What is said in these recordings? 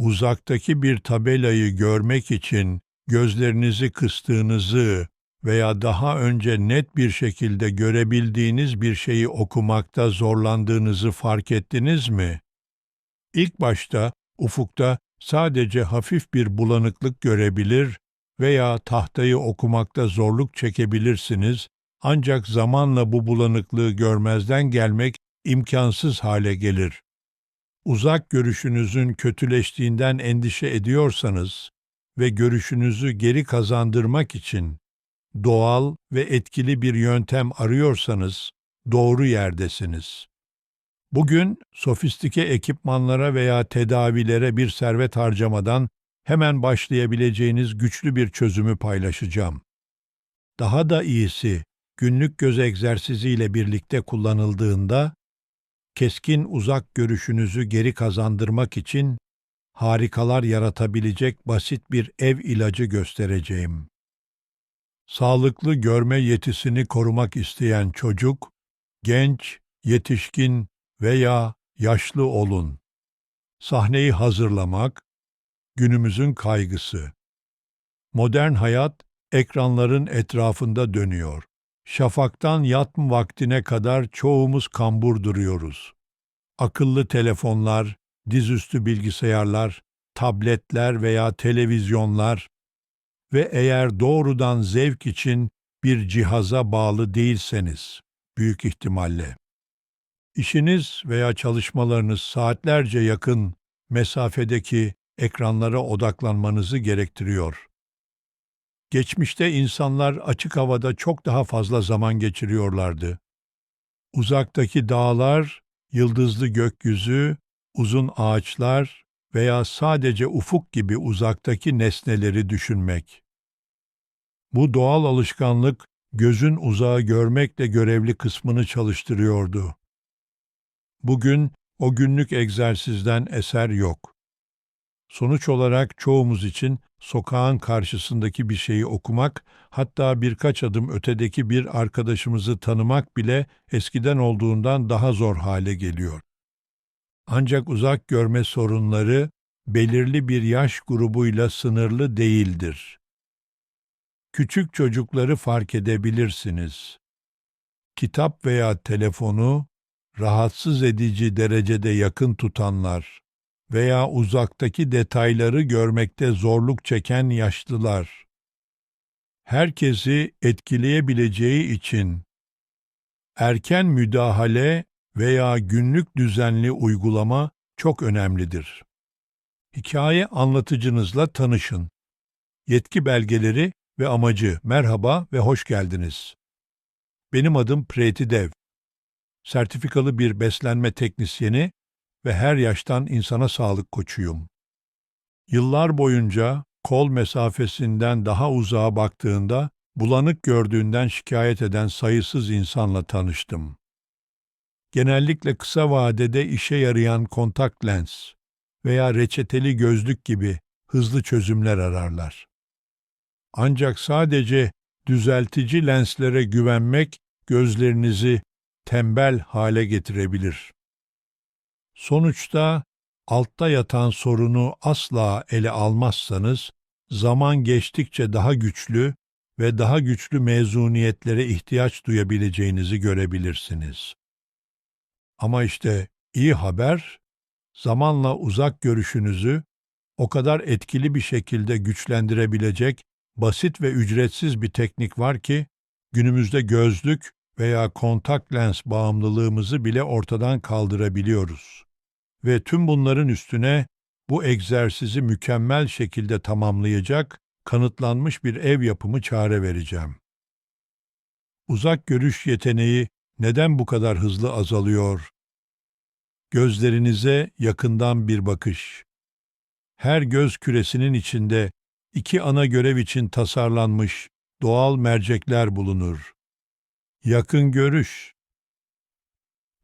uzaktaki bir tabelayı görmek için gözlerinizi kıstığınızı veya daha önce net bir şekilde görebildiğiniz bir şeyi okumakta zorlandığınızı fark ettiniz mi? İlk başta ufukta sadece hafif bir bulanıklık görebilir veya tahtayı okumakta zorluk çekebilirsiniz ancak zamanla bu bulanıklığı görmezden gelmek imkansız hale gelir. Uzak görüşünüzün kötüleştiğinden endişe ediyorsanız ve görüşünüzü geri kazandırmak için doğal ve etkili bir yöntem arıyorsanız doğru yerdesiniz. Bugün sofistike ekipmanlara veya tedavilere bir servet harcamadan hemen başlayabileceğiniz güçlü bir çözümü paylaşacağım. Daha da iyisi, günlük göz egzersiziyle birlikte kullanıldığında keskin uzak görüşünüzü geri kazandırmak için harikalar yaratabilecek basit bir ev ilacı göstereceğim. Sağlıklı görme yetisini korumak isteyen çocuk, genç, yetişkin veya yaşlı olun. Sahneyi hazırlamak, günümüzün kaygısı. Modern hayat ekranların etrafında dönüyor. Şafaktan yatm vaktine kadar çoğumuz kambur duruyoruz. Akıllı telefonlar, dizüstü bilgisayarlar, tabletler veya televizyonlar ve eğer doğrudan zevk için bir cihaza bağlı değilseniz büyük ihtimalle işiniz veya çalışmalarınız saatlerce yakın mesafedeki ekranlara odaklanmanızı gerektiriyor. Geçmişte insanlar açık havada çok daha fazla zaman geçiriyorlardı. Uzaktaki dağlar, yıldızlı gökyüzü, uzun ağaçlar veya sadece ufuk gibi uzaktaki nesneleri düşünmek. Bu doğal alışkanlık gözün uzağı görmekle görevli kısmını çalıştırıyordu. Bugün o günlük egzersizden eser yok. Sonuç olarak çoğumuz için sokağın karşısındaki bir şeyi okumak, hatta birkaç adım ötedeki bir arkadaşımızı tanımak bile eskiden olduğundan daha zor hale geliyor. Ancak uzak görme sorunları belirli bir yaş grubuyla sınırlı değildir. Küçük çocukları fark edebilirsiniz. Kitap veya telefonu rahatsız edici derecede yakın tutanlar veya uzaktaki detayları görmekte zorluk çeken yaşlılar. Herkesi etkileyebileceği için erken müdahale veya günlük düzenli uygulama çok önemlidir. Hikaye anlatıcınızla tanışın. Yetki belgeleri ve amacı merhaba ve hoş geldiniz. Benim adım Preti Dev. Sertifikalı bir beslenme teknisyeni ve her yaştan insana sağlık koçuyum. Yıllar boyunca kol mesafesinden daha uzağa baktığında bulanık gördüğünden şikayet eden sayısız insanla tanıştım. Genellikle kısa vadede işe yarayan kontak lens veya reçeteli gözlük gibi hızlı çözümler ararlar. Ancak sadece düzeltici lenslere güvenmek gözlerinizi tembel hale getirebilir. Sonuçta altta yatan sorunu asla ele almazsanız zaman geçtikçe daha güçlü ve daha güçlü mezuniyetlere ihtiyaç duyabileceğinizi görebilirsiniz. Ama işte iyi haber, zamanla uzak görüşünüzü o kadar etkili bir şekilde güçlendirebilecek basit ve ücretsiz bir teknik var ki günümüzde gözlük veya kontak lens bağımlılığımızı bile ortadan kaldırabiliyoruz. Ve tüm bunların üstüne bu egzersizi mükemmel şekilde tamamlayacak kanıtlanmış bir ev yapımı çare vereceğim. Uzak görüş yeteneği neden bu kadar hızlı azalıyor? Gözlerinize yakından bir bakış. Her göz küresinin içinde iki ana görev için tasarlanmış doğal mercekler bulunur. Yakın görüş,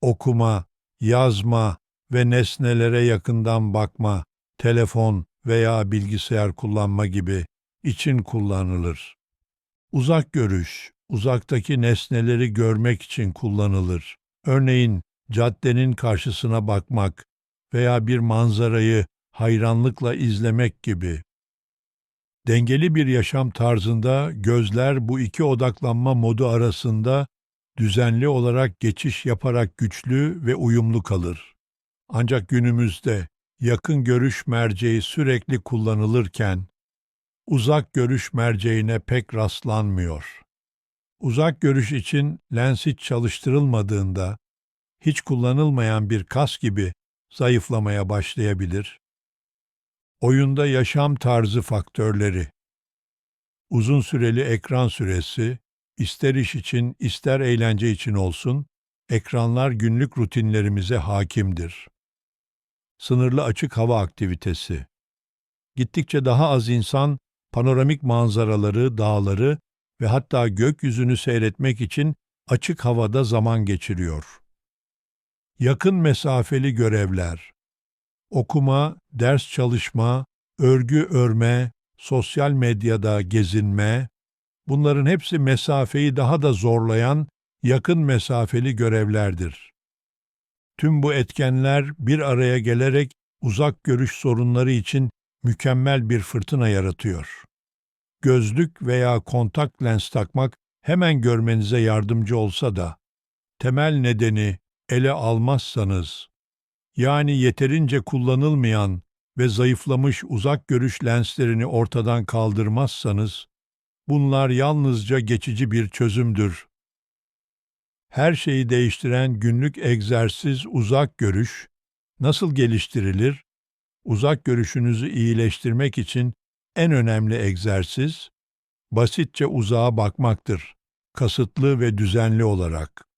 okuma, yazma ve nesnelere yakından bakma, telefon veya bilgisayar kullanma gibi için kullanılır. Uzak görüş, uzaktaki nesneleri görmek için kullanılır. Örneğin caddenin karşısına bakmak veya bir manzarayı hayranlıkla izlemek gibi. Dengeli bir yaşam tarzında gözler bu iki odaklanma modu arasında düzenli olarak geçiş yaparak güçlü ve uyumlu kalır. Ancak günümüzde yakın görüş merceği sürekli kullanılırken uzak görüş merceğine pek rastlanmıyor. Uzak görüş için lens hiç çalıştırılmadığında hiç kullanılmayan bir kas gibi zayıflamaya başlayabilir. Oyunda yaşam tarzı faktörleri Uzun süreli ekran süresi, ister iş için ister eğlence için olsun, ekranlar günlük rutinlerimize hakimdir. Sınırlı açık hava aktivitesi Gittikçe daha az insan panoramik manzaraları, dağları ve hatta gökyüzünü seyretmek için açık havada zaman geçiriyor. Yakın mesafeli görevler okuma, ders çalışma, örgü örme, sosyal medyada gezinme, bunların hepsi mesafeyi daha da zorlayan yakın mesafeli görevlerdir. Tüm bu etkenler bir araya gelerek uzak görüş sorunları için mükemmel bir fırtına yaratıyor. Gözlük veya kontak lens takmak hemen görmenize yardımcı olsa da temel nedeni ele almazsanız yani yeterince kullanılmayan ve zayıflamış uzak görüş lenslerini ortadan kaldırmazsanız, bunlar yalnızca geçici bir çözümdür. Her şeyi değiştiren günlük egzersiz uzak görüş nasıl geliştirilir? Uzak görüşünüzü iyileştirmek için en önemli egzersiz basitçe uzağa bakmaktır, kasıtlı ve düzenli olarak.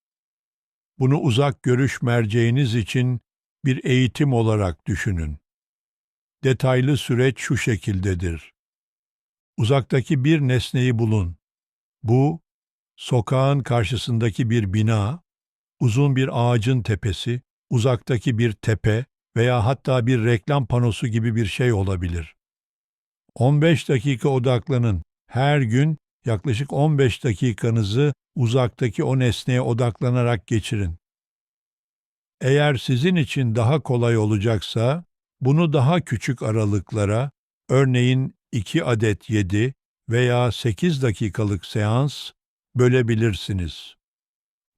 Bunu uzak görüş merceğiniz için bir eğitim olarak düşünün. Detaylı süreç şu şekildedir. Uzaktaki bir nesneyi bulun. Bu, sokağın karşısındaki bir bina, uzun bir ağacın tepesi, uzaktaki bir tepe veya hatta bir reklam panosu gibi bir şey olabilir. 15 dakika odaklanın. Her gün yaklaşık 15 dakikanızı uzaktaki o nesneye odaklanarak geçirin. Eğer sizin için daha kolay olacaksa, bunu daha küçük aralıklara, örneğin 2 adet 7 veya 8 dakikalık seans bölebilirsiniz.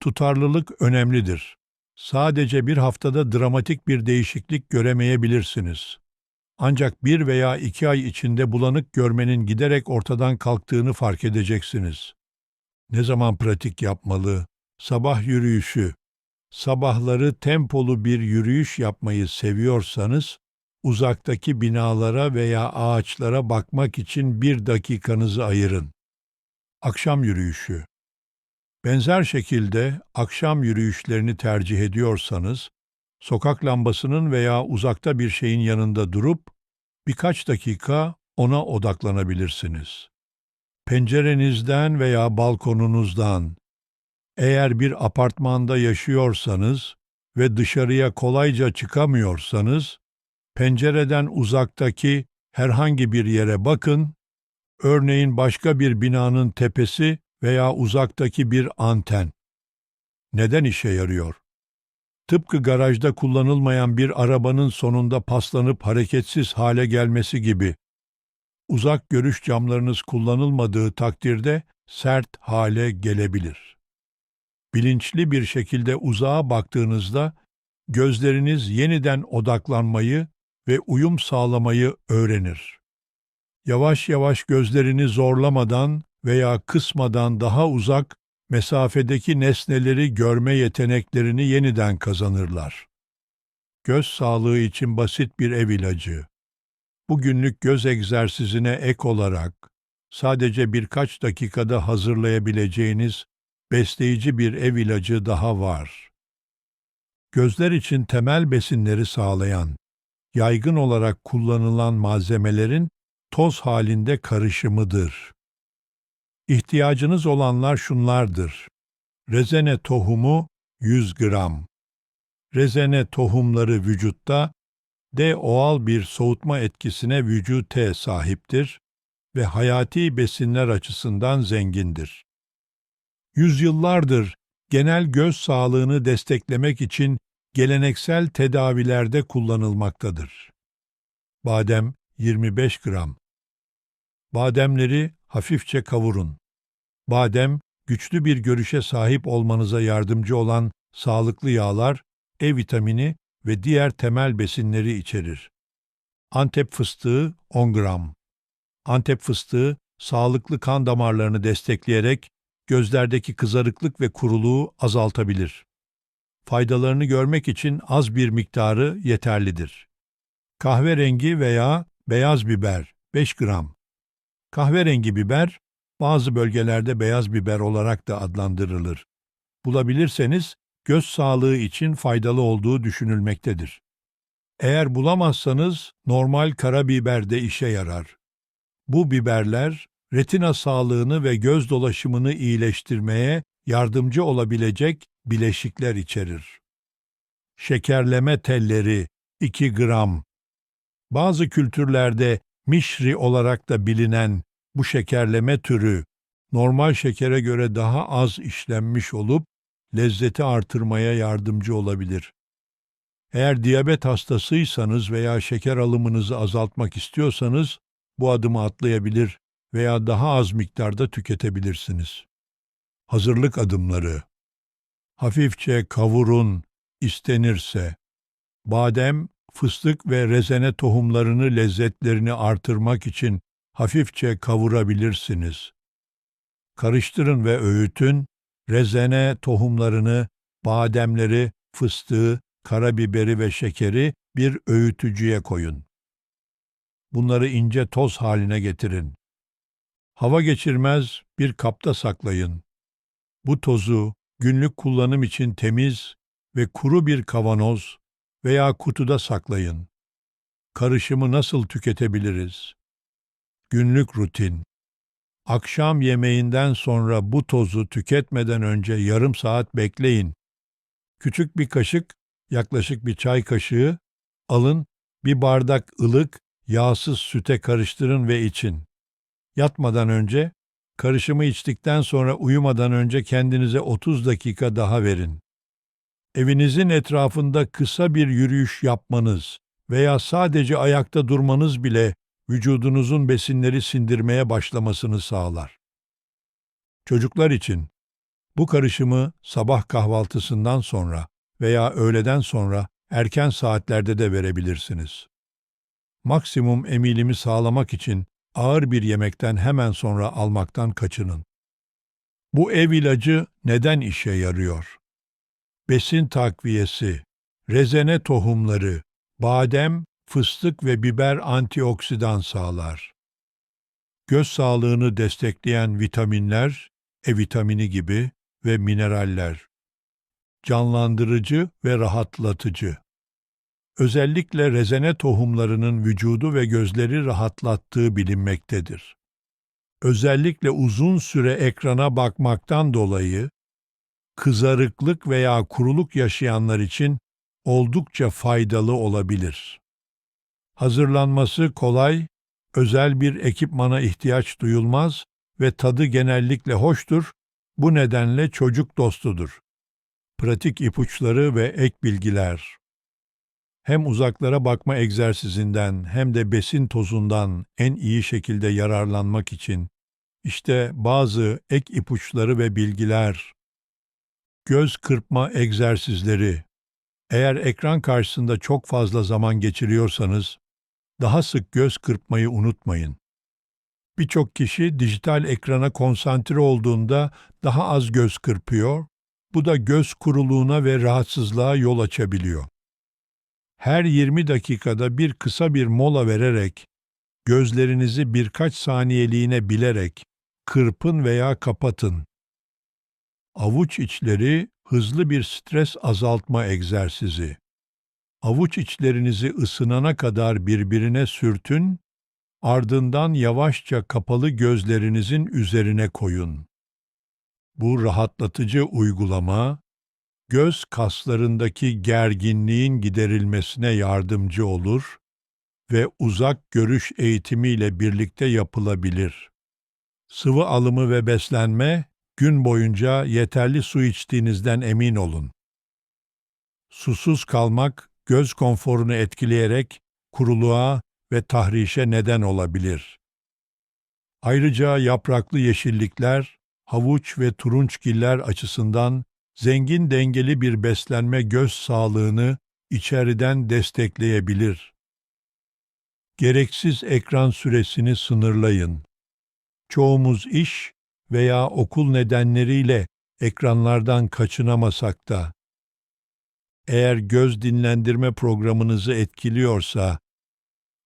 Tutarlılık önemlidir. Sadece bir haftada dramatik bir değişiklik göremeyebilirsiniz. Ancak bir veya iki ay içinde bulanık görmenin giderek ortadan kalktığını fark edeceksiniz. Ne zaman pratik yapmalı? Sabah yürüyüşü, sabahları tempolu bir yürüyüş yapmayı seviyorsanız, uzaktaki binalara veya ağaçlara bakmak için bir dakikanızı ayırın. Akşam yürüyüşü Benzer şekilde akşam yürüyüşlerini tercih ediyorsanız, sokak lambasının veya uzakta bir şeyin yanında durup birkaç dakika ona odaklanabilirsiniz. Pencerenizden veya balkonunuzdan eğer bir apartmanda yaşıyorsanız ve dışarıya kolayca çıkamıyorsanız, pencereden uzaktaki herhangi bir yere bakın, örneğin başka bir binanın tepesi veya uzaktaki bir anten. Neden işe yarıyor? Tıpkı garajda kullanılmayan bir arabanın sonunda paslanıp hareketsiz hale gelmesi gibi. Uzak görüş camlarınız kullanılmadığı takdirde sert hale gelebilir bilinçli bir şekilde uzağa baktığınızda gözleriniz yeniden odaklanmayı ve uyum sağlamayı öğrenir. Yavaş yavaş gözlerini zorlamadan veya kısmadan daha uzak mesafedeki nesneleri görme yeteneklerini yeniden kazanırlar. Göz sağlığı için basit bir ev ilacı. Bugünlük göz egzersizine ek olarak sadece birkaç dakikada hazırlayabileceğiniz besleyici bir ev ilacı daha var. Gözler için temel besinleri sağlayan, yaygın olarak kullanılan malzemelerin toz halinde karışımıdır. İhtiyacınız olanlar şunlardır. Rezene tohumu 100 gram. Rezene tohumları vücutta D-oal bir soğutma etkisine vücute sahiptir ve hayati besinler açısından zengindir yüzyıllardır genel göz sağlığını desteklemek için geleneksel tedavilerde kullanılmaktadır. badem 25 gram. Bademleri hafifçe kavurun. Badem, güçlü bir görüşe sahip olmanıza yardımcı olan sağlıklı yağlar, E vitamini ve diğer temel besinleri içerir. Antep fıstığı 10 gram. Antep fıstığı, sağlıklı kan damarlarını destekleyerek gözlerdeki kızarıklık ve kuruluğu azaltabilir. Faydalarını görmek için az bir miktarı yeterlidir. Kahverengi veya beyaz biber 5 gram. Kahverengi biber, bazı bölgelerde beyaz biber olarak da adlandırılır. Bulabilirseniz göz sağlığı için faydalı olduğu düşünülmektedir. Eğer bulamazsanız normal karabiber de işe yarar. Bu biberler retina sağlığını ve göz dolaşımını iyileştirmeye yardımcı olabilecek bileşikler içerir. Şekerleme telleri 2 gram. Bazı kültürlerde mişri olarak da bilinen bu şekerleme türü normal şekere göre daha az işlenmiş olup lezzeti artırmaya yardımcı olabilir. Eğer diyabet hastasıysanız veya şeker alımınızı azaltmak istiyorsanız bu adımı atlayabilir veya daha az miktarda tüketebilirsiniz. Hazırlık adımları Hafifçe kavurun istenirse. Badem, fıstık ve rezene tohumlarını lezzetlerini artırmak için hafifçe kavurabilirsiniz. Karıştırın ve öğütün, rezene tohumlarını, bademleri, fıstığı, karabiberi ve şekeri bir öğütücüye koyun. Bunları ince toz haline getirin. Hava geçirmez bir kapta saklayın. Bu tozu günlük kullanım için temiz ve kuru bir kavanoz veya kutuda saklayın. Karışımı nasıl tüketebiliriz? Günlük rutin. Akşam yemeğinden sonra bu tozu tüketmeden önce yarım saat bekleyin. Küçük bir kaşık, yaklaşık bir çay kaşığı alın, bir bardak ılık, yağsız süte karıştırın ve için. Yatmadan önce, karışımı içtikten sonra uyumadan önce kendinize 30 dakika daha verin. Evinizin etrafında kısa bir yürüyüş yapmanız veya sadece ayakta durmanız bile vücudunuzun besinleri sindirmeye başlamasını sağlar. Çocuklar için bu karışımı sabah kahvaltısından sonra veya öğleden sonra erken saatlerde de verebilirsiniz. Maksimum emilimi sağlamak için ağır bir yemekten hemen sonra almaktan kaçının. Bu ev ilacı neden işe yarıyor? Besin takviyesi, rezene tohumları, badem, fıstık ve biber antioksidan sağlar. Göz sağlığını destekleyen vitaminler, E vitamini gibi ve mineraller. Canlandırıcı ve rahatlatıcı. Özellikle rezene tohumlarının vücudu ve gözleri rahatlattığı bilinmektedir. Özellikle uzun süre ekrana bakmaktan dolayı kızarıklık veya kuruluk yaşayanlar için oldukça faydalı olabilir. Hazırlanması kolay, özel bir ekipmana ihtiyaç duyulmaz ve tadı genellikle hoştur, bu nedenle çocuk dostudur. Pratik ipuçları ve ek bilgiler hem uzaklara bakma egzersizinden hem de besin tozundan en iyi şekilde yararlanmak için işte bazı ek ipuçları ve bilgiler. Göz kırpma egzersizleri. Eğer ekran karşısında çok fazla zaman geçiriyorsanız, daha sık göz kırpmayı unutmayın. Birçok kişi dijital ekrana konsantre olduğunda daha az göz kırpıyor, bu da göz kuruluğuna ve rahatsızlığa yol açabiliyor her 20 dakikada bir kısa bir mola vererek, gözlerinizi birkaç saniyeliğine bilerek kırpın veya kapatın. Avuç içleri hızlı bir stres azaltma egzersizi. Avuç içlerinizi ısınana kadar birbirine sürtün, ardından yavaşça kapalı gözlerinizin üzerine koyun. Bu rahatlatıcı uygulama, göz kaslarındaki gerginliğin giderilmesine yardımcı olur ve uzak görüş eğitimiyle birlikte yapılabilir. Sıvı alımı ve beslenme, gün boyunca yeterli su içtiğinizden emin olun. Susuz kalmak, göz konforunu etkileyerek kuruluğa ve tahrişe neden olabilir. Ayrıca yapraklı yeşillikler, havuç ve turunçgiller açısından zengin dengeli bir beslenme göz sağlığını içeriden destekleyebilir. Gereksiz ekran süresini sınırlayın. Çoğumuz iş veya okul nedenleriyle ekranlardan kaçınamasak da eğer göz dinlendirme programınızı etkiliyorsa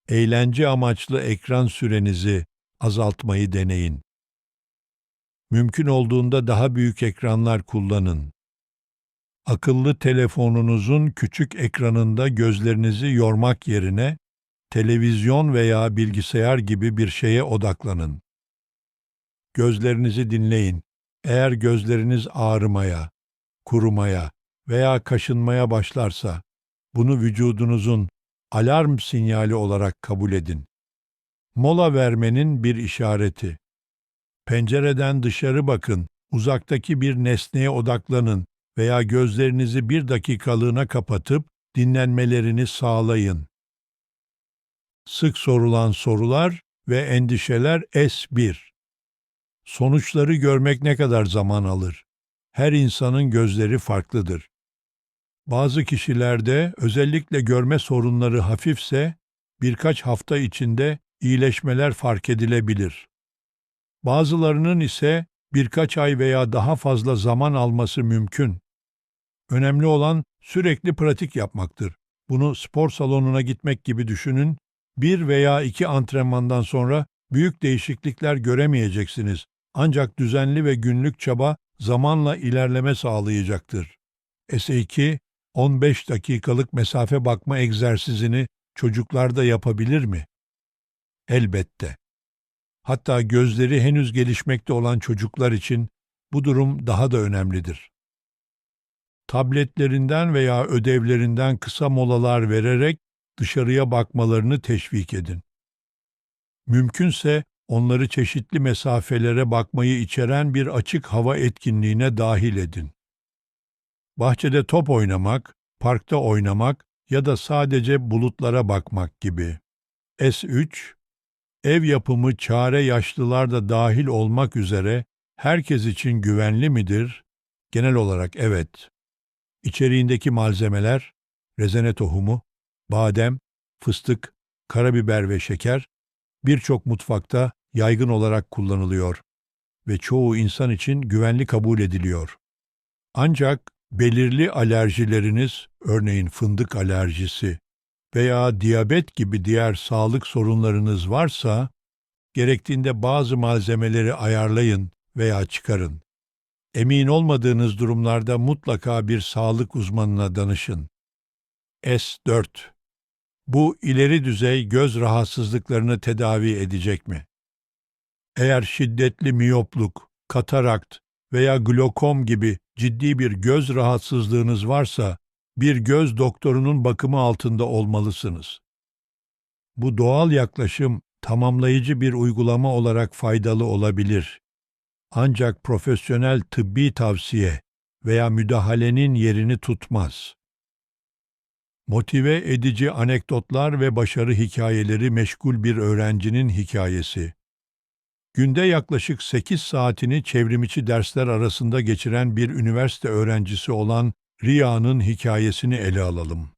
eğlence amaçlı ekran sürenizi azaltmayı deneyin. Mümkün olduğunda daha büyük ekranlar kullanın. Akıllı telefonunuzun küçük ekranında gözlerinizi yormak yerine televizyon veya bilgisayar gibi bir şeye odaklanın. Gözlerinizi dinleyin. Eğer gözleriniz ağrımaya, kurumaya veya kaşınmaya başlarsa, bunu vücudunuzun alarm sinyali olarak kabul edin. Mola vermenin bir işareti. Pencereden dışarı bakın, uzaktaki bir nesneye odaklanın veya gözlerinizi bir dakikalığına kapatıp dinlenmelerini sağlayın. Sık sorulan sorular ve endişeler S1. Sonuçları görmek ne kadar zaman alır? Her insanın gözleri farklıdır. Bazı kişilerde özellikle görme sorunları hafifse birkaç hafta içinde iyileşmeler fark edilebilir. Bazılarının ise birkaç ay veya daha fazla zaman alması mümkün. Önemli olan sürekli pratik yapmaktır. Bunu spor salonuna gitmek gibi düşünün. Bir veya iki antrenmandan sonra büyük değişiklikler göremeyeceksiniz. Ancak düzenli ve günlük çaba zamanla ilerleme sağlayacaktır. S2, 15 dakikalık mesafe bakma egzersizini çocuklarda yapabilir mi? Elbette. Hatta gözleri henüz gelişmekte olan çocuklar için bu durum daha da önemlidir. Tabletlerinden veya ödevlerinden kısa molalar vererek dışarıya bakmalarını teşvik edin. Mümkünse onları çeşitli mesafelere bakmayı içeren bir açık hava etkinliğine dahil edin. Bahçede top oynamak, parkta oynamak ya da sadece bulutlara bakmak gibi. S3 Ev yapımı çare yaşlılar da dahil olmak üzere herkes için güvenli midir? Genel olarak evet. İçeriğindeki malzemeler, rezene tohumu, badem, fıstık, karabiber ve şeker birçok mutfakta yaygın olarak kullanılıyor ve çoğu insan için güvenli kabul ediliyor. Ancak belirli alerjileriniz, örneğin fındık alerjisi veya diyabet gibi diğer sağlık sorunlarınız varsa, gerektiğinde bazı malzemeleri ayarlayın veya çıkarın. Emin olmadığınız durumlarda mutlaka bir sağlık uzmanına danışın. S4 Bu ileri düzey göz rahatsızlıklarını tedavi edecek mi? Eğer şiddetli miyopluk, katarakt veya glokom gibi ciddi bir göz rahatsızlığınız varsa bir göz doktorunun bakımı altında olmalısınız. Bu doğal yaklaşım tamamlayıcı bir uygulama olarak faydalı olabilir. Ancak profesyonel tıbbi tavsiye veya müdahalenin yerini tutmaz. Motive edici anekdotlar ve başarı hikayeleri meşgul bir öğrencinin hikayesi. Günde yaklaşık 8 saatini çevrimiçi dersler arasında geçiren bir üniversite öğrencisi olan Riya'nın hikayesini ele alalım.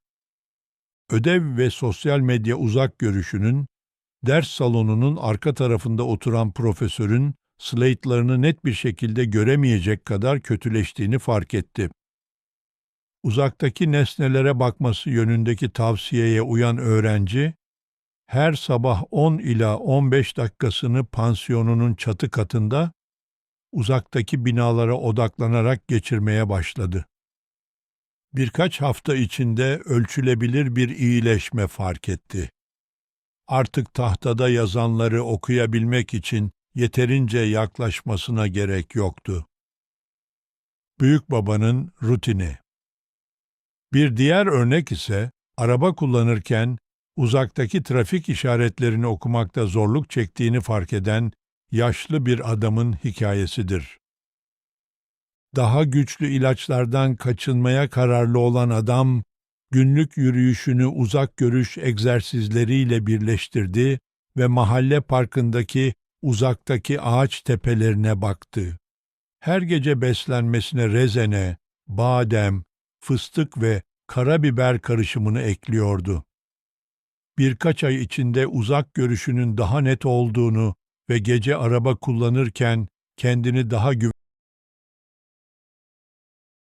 Ödev ve sosyal medya uzak görüşünün, ders salonunun arka tarafında oturan profesörün slate'larını net bir şekilde göremeyecek kadar kötüleştiğini fark etti. Uzaktaki nesnelere bakması yönündeki tavsiyeye uyan öğrenci, her sabah 10 ila 15 dakikasını pansiyonunun çatı katında uzaktaki binalara odaklanarak geçirmeye başladı birkaç hafta içinde ölçülebilir bir iyileşme fark etti. Artık tahtada yazanları okuyabilmek için yeterince yaklaşmasına gerek yoktu. Büyük babanın rutini Bir diğer örnek ise araba kullanırken uzaktaki trafik işaretlerini okumakta zorluk çektiğini fark eden yaşlı bir adamın hikayesidir daha güçlü ilaçlardan kaçınmaya kararlı olan adam Günlük yürüyüşünü uzak görüş egzersizleriyle birleştirdi ve mahalle parkındaki uzaktaki ağaç tepelerine baktı. Her gece beslenmesine rezene, badem, fıstık ve karabiber karışımını ekliyordu. Birkaç ay içinde uzak görüşünün daha net olduğunu ve gece araba kullanırken kendini daha güvenli